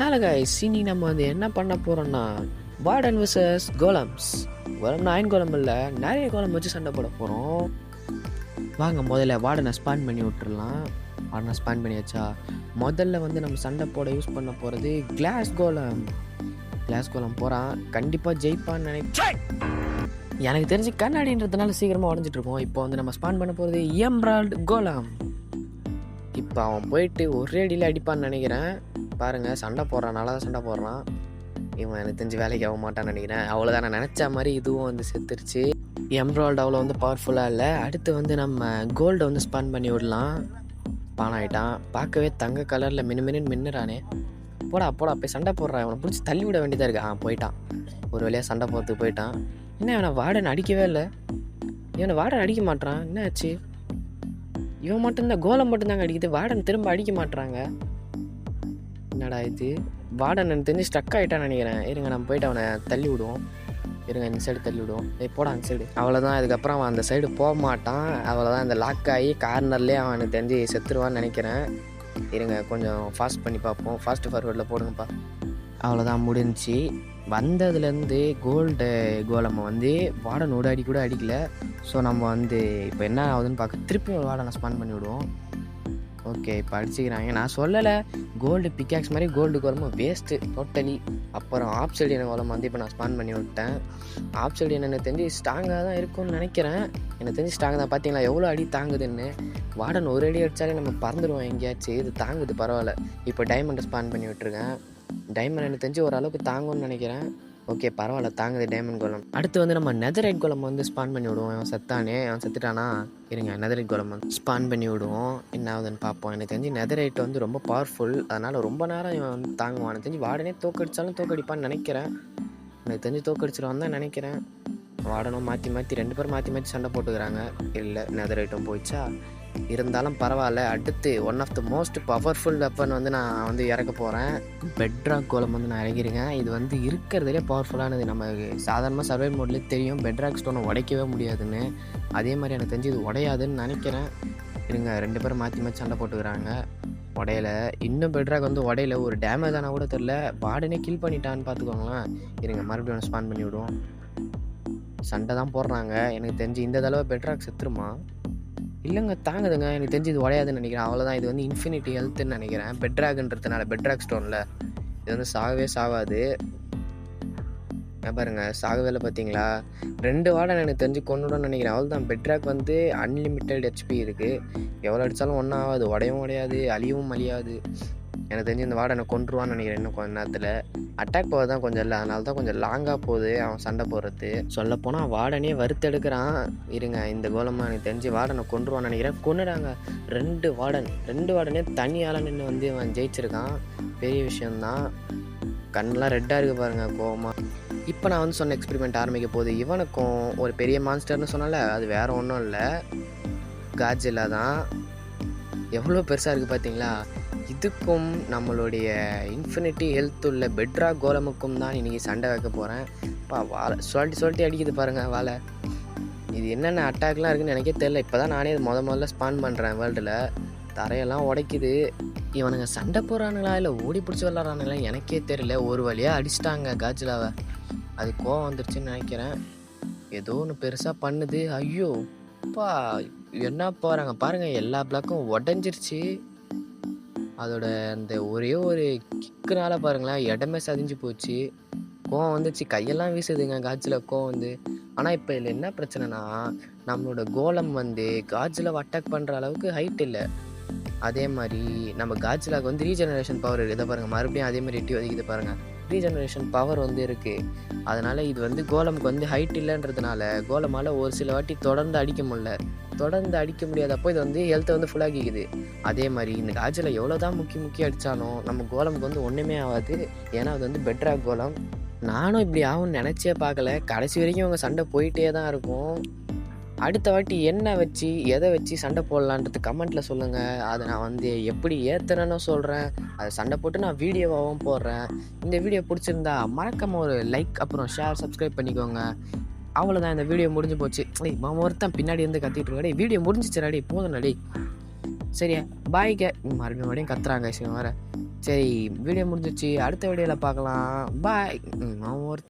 Hello guys. இனி நம்ம வந்து என்ன பண்ண போகிறோம்னா வார்டன் vs கோலம்ஸ் கோலம் அயன் கோலம் இல்லை நிறைய கோலம் வச்சு சண்டை போட போகிறோம் வாங்க முதல்ல வார்டனை ஸ்பான் பண்ணி விட்டுறலாம். வார்டனை ஸ்பான் பண்ணியாச்சா? முதல்ல வந்து நம்ம சண்டை போட யூஸ் பண்ண போகிறது கிளாஸ் கோலம் கிளாஸ் கோலம் போகிறான் கண்டிப்பாக ஜெயிப்பான்னு நினைக்கிறேன் எனக்கு தெரிஞ்சு கண்ணாடின்றதுனால சீக்கிரமாக உடஞ்சிட்டு இருக்கோம். இப்போ வந்து நம்ம ஸ்பான் பண்ண போகிறது எம்ரால்டு கோலம் இப்போ அவன் போயிட்டு ஒரே அடியில் அடிப்பான்னு நினைக்கிறேன். பாருங்கள் சண்டை போடுறான். நல்லா தான் சண்டை போடுறான். இவன் எனக்கு தெரிஞ்சு வேலைக்கு ஆக மாட்டான்னு நினைக்கிறேன். அவ்வளோதான் நான் நினச்ச மாதிரி இதுவும் வந்து செத்துருச்சு. எம்ராய்டு அவ்வளோ வந்து பவர்ஃபுல்லாக இல்லை. அடுத்து வந்து நம்ம கோல்டை வந்து ஸ்பான் பண்ணி விடலாம். ஸ்பான் ஆகிட்டான் பார்க்கவே தங்க கலரில் மின்னு மின்னு மின்னுறானே. போடா போடா போய் சண்டை போடுறான் அவனை பிடிச்சி தள்ளி விட வேண்டியதாக இருக்கு. ஆ போயிட்டான். ஒரு வழியாக சண்டை போகிறதுக்கு போயிட்டான். என்ன இவனை வார்டன் அடிக்கவே இல்லை. இவனை வார்டன் அடிக்க மாட்டான் என்ன ஆச்சு? இவன் மட்டும்தான் கோலம் மட்டும்தாங்க அடிக்குது. வார்டன் திரும்ப அடிக்க மாட்டுறாங்க என்னடா இது? வார்டன் எனக்கு தெரிஞ்சு ஸ்டக் ஆகிட்டான்னு நினைக்கிறேன். இருங்க நம்ம போயிட்டு அவனை தள்ளி விடுவோம். இருங்க இந்த சைடு தள்ளி விடுவோம். ஏ போடா அந்த சைடு அவ்வளோதான் அதுக்கப்புறம் அவன் அந்த சைடு போக மாட்டான். அவ்வளோதான் இந்த லாக் ஆகி கார்னர்லேயே அவன் எனக்கு தெரிஞ்சு செத்துருவான்னு நினைக்கிறேன். இருங்க கொஞ்சம் ஃபாஸ்ட் பண்ணி பார்ப்போம். ஃபாஸ்ட் ஃபார்வேர்டில் போடுங்கப்பா. அவ்வளோதான் முடிஞ்சு வந்ததுலேருந்து கோல்டு கோலம்மை வந்து வாடன் ஒரு அடி கூட அடிக்கல. ஸோ நம்ம வந்து இப்போ என்ன ஆகுதுன்னு பார்க்க திருப்பி ஒரு வாடனை ஸ்பான் பண்ணி விடுவோம். ஓகே இப்போ அடிச்சுக்கிறாங்க. நான் சொல்லலை கோல்டு பிக்காக்ஸ் மாதிரி கோல்டு கோலமும் வேஸ்ட்டு டோட்டலி அப்புறம் ஆப்சைடியன் கோலம் வந்து இப்போ நான் ஸ்பான் பண்ணி விட்டேன். ஆப்சைடியன் எனக்கு தெரிஞ்சு ஸ்ட்ராங்காக தான் இருக்கும்னு நினைக்கிறேன். எனக்கு தெரிஞ்சு ஸ்ட்ராங் தான். பார்த்தீங்களா எவ்வளோ அடி தாங்குதுன்னு. வாடன் ஒரு அடி அடித்தாலே நம்ம பறந்துடுவோம் எங்கேயாச்சும். இது தாங்குது பரவாயில்ல. இப்போ டைமண்டை ஸ்பான் பண்ணி விட்டுருக்கேன். டைமண்ட் எனக்கு தெரிஞ்சு ஓரளவுக்கு தாங்கும்னு நினைக்கிறேன். ஓகே பரவாயில்ல தாங்குது டைமண்ட் கோலம் அடுத்து வந்து நம்ம நெதரைட் கோலம் வந்து ஸ்பான் பண்ணி விடுவோம். அவன் செத்தானே அவன் செத்துட்டானா? இருங்க நெதரைட் கோலம் வந்து ஸ்பான் பண்ணி விடுவோம். என்ன ஆகுதுன்னு பார்ப்போம். எனக்கு தெரிஞ்சு நெதரைட் வந்து ரொம்ப பவர்ஃபுல் அதனால் ரொம்ப நேரம் இவன் வந்து தாங்குவான். எனக்கு தெரிஞ்சு வாடனே தோக்கடிச்சாலும் தோக்கடிப்பான்னு நினைக்கிறேன். எனக்கு தெரிஞ்சு தோக்கடிச்சிருவான் தான் நினைக்கிறேன். வாடனும் மாற்றி மாற்றி ரெண்டு பேரும் மாற்றி மாற்றி சண்டை போட்டுக்கிறாங்க. இல்லை நெதரைட்டும் போயிடுச்சா? இருந்தாலும் பரவாயில்ல. அடுத்து one of the most powerful weapon வந்து நான் வந்து இறக்க போகிறேன் பெட்ராக் கோலம் வந்து நான் இறங்கிருக்கேன் இது வந்து இருக்கிறதுலே பவர்ஃபுல்லானது நம்ம சாதாரணமாக சர்வை மோட்லேயே தெரியும். பெட்ராக் ஸ்டோனை உடைக்கவே முடியாதுன்னு. அதே மாதிரி எனக்கு தெரிஞ்சு இது உடையாதுன்னு நினைக்கிறேன். இருங்க ரெண்டு பேரும் மாற்றி மாற்றி சண்டை போட்டுக்கிறாங்க. உடையல. இன்னும் பெட்ராக் வந்து உடையில. ஒரு டேமேஜ் ஆனால் கூட தெரில பாடனே கில் பண்ணிட்டான்னு பார்த்துக்கோங்களேன் இருங்க மறுபடியும் ஸ்பான் பண்ணி விடுவோம். சண்டை தான் போடுறாங்க. எனக்கு தெரிஞ்சு இந்த தடவை பெட்ராக் செத்துருமா? இல்லைங்க தாங்குதுங்க. எனக்கு தெரிஞ்சு இது உடையாதுன்னு நினைக்கிறேன். அவ்வளோதான் இது வந்து இன்ஃபினிட்டி ஹெல்த்துன்னு நினைக்கிறேன். பெட்ராக்ன்றதுனால பெட்ராக் ஸ்டோனில் இது வந்து சாகவே சாகாது. பாருங்க. சாகவேல பார்த்தீங்களா ரெண்டு வார்டன் எனக்கு தெரிஞ்சு கொண்டுடணும்னு நினைக்கிறேன். அவ்வளோ தான் பெட்ராக் வந்து அன்லிமிட்டெட் ஹெச்பி இருக்குது எவ்வளோ அடித்தாலும் ஒன்றும் ஆகாது. உடையவும் உடையாது. அழியவும் அழியாது. எனக்கு தெரிஞ்சு இந்த வார்டனை கொண்டுருவான்னு நினைக்கிறேன் இன்னும் கொஞ்ச நேரத்தில். அட்டாக் போகிறது தான் கொஞ்சம் இல்லை அதனால தான் கொஞ்சம் லாங்காக போகுது அவன் சண்டை போடுறது. சொல்லப்போனால் வார்டனே வறுத்தெடுக்கிறான். இருங்க இந்த கோலமாக எனக்கு தெரிஞ்சு வார்டனை கொண்டுருவான்னு நினைக்கிறேன். கொண்டுடாங்க ரெண்டு வார்டன் ரெண்டு வார்டனே தனியால் நின்று வந்து அவன் ஜெயிச்சிருக்கான். பெரிய விஷயம்தான். கண்ணெலாம் ரெட்டாக இருக்குது பாருங்கள் கோபமாக இப்போ நான் வந்து சொன்ன எக்ஸ்பெரிமெண்ட் ஆரம்பிக்க போகுது. இவனுக்கும் ஒரு பெரிய மான்ஸ்டர்னு சொன்னால அது வேறு ஒன்றும் இல்லை. காஜில்லா தான். எவ்வளோ பெருசாக இருக்குது பார்த்தீங்களா இதுக்கும் நம்மளுடைய இன்ஃபினிட்டி ஹெல்த் உள்ள பெட்ரா கோலமுக்கும் தான் இன்றைக்கி சண்டை வைக்க போகிறேன் இப்போ வாழை சொல்லிட்டு சொல்லிட்டு அடிக்குது பாருங்கள் வாழை. இது என்னென்ன அட்டாக்லாம் இருக்குன்னு எனக்கே தெரில இப்போ தான் நானே இது முத முதல்ல ஸ்பான் பண்ணுறேன் வேர்ல்டில் தரையெல்லாம் உடைக்குது. இவனுங்க சண்டை போடுறானுங்களா இல்லை ஓடி பிடிச்சி விளாட்றானுங்களா எனக்கே தெரியல. ஒரு வழியாக அடிச்சிட்டாங்க காஜிலாவை. அது கோவம் வந்துருச்சுன்னு நினைக்கிறேன். ஏதோ ஒன்று பெருசாக பண்ணுது. ஐயோ அப்பா என்ன போகிறாங்க பாருங்கள் எல்லா பிளாக்கும் உடஞ்சிருச்சு. அதோட அந்த ஒரே ஒரு கிக்குனால பாருங்களேன் இடமே சதிஞ்சு போச்சு. கோவம் வந்துச்சு. கையெல்லாம் வீசுதுங்க காட்சியில் கோவம் வந்து. ஆனால் இப்போ இதில் என்ன பிரச்சனைனா நம்மளோட கோலம் வந்து காஜில் அட்டாக் பண்ணுற அளவுக்கு ஹைட் இல்லை. அதே மாதிரி நம்ம காட்சிலாக்கு வந்து ரீஜெனரேஷன் பவர் இருக்குது இதை பாருங்கள் மறுபடியும் அதே மாதிரி எட்டி ஒதுக்கிது பாருங்கள் ரீஜெனரேஷன் பவர் வந்து இருக்குது அதனால் இது வந்து கோலமுக்கு வந்து ஹைட் இல்லைன்றதுனால கோலமால் ஒரு சில வாட்டி தொடர்ந்து அடிக்க முடியல. தொடர்ந்து அடிக்க முடியாதப்போ இது வந்து ஹெல்த்தை வந்து ஃபுல்லாகிக்குது அதே மாதிரி இந்த காஜில் எவ்வளோ தான் முக்கி முக்கி அடித்தாலும் நம்ம கோலமுக்கு வந்து ஒன்றுமே ஆகாது. ஏன்னா அது வந்து பெட்டராக கோலம். நானும் இப்படி ஆகும்னு நினச்சே பார்க்கல. கடைசி வரைக்கும் அவங்க சண்டை போயிட்டே தான் இருக்கும். அடுத்த வாட்டி என்ன வச்சு எதை வச்சு சண்டை போடலான்றது கமெண்ட்டில் சொல்லுங்கள் அதை நான் வந்து எப்படி ஏற்றுறேன்னு சொல்கிறேன் அதை சண்டை போட்டு நான் வீடியோவாகவும் போடுறேன். இந்த வீடியோ பிடிச்சிருந்தா மறக்காம ஒரு லைக் அப்புறம் ஷேர் சப்ஸ்கிரைப் பண்ணிக்கோங்க. அவ்வளோதான் இந்த வீடியோ முடிஞ்சு போச்சு. டேய் மாமா ஒருத்தன் பின்னாடி இருந்து கத்திட்டு இருக்காடி வீடியோ முடிஞ்சிச்சுடா டேய் போதும் டேய். சரியா? பாய்க்க மறுபடியும் மறுபடியும் கத்துறாங்க சிவம் வேறு. சரி வீடியோ முடிஞ்சிச்சு. அடுத்த வீடியோவில் பார்க்கலாம். பாய் அவன் ஒருத்தன்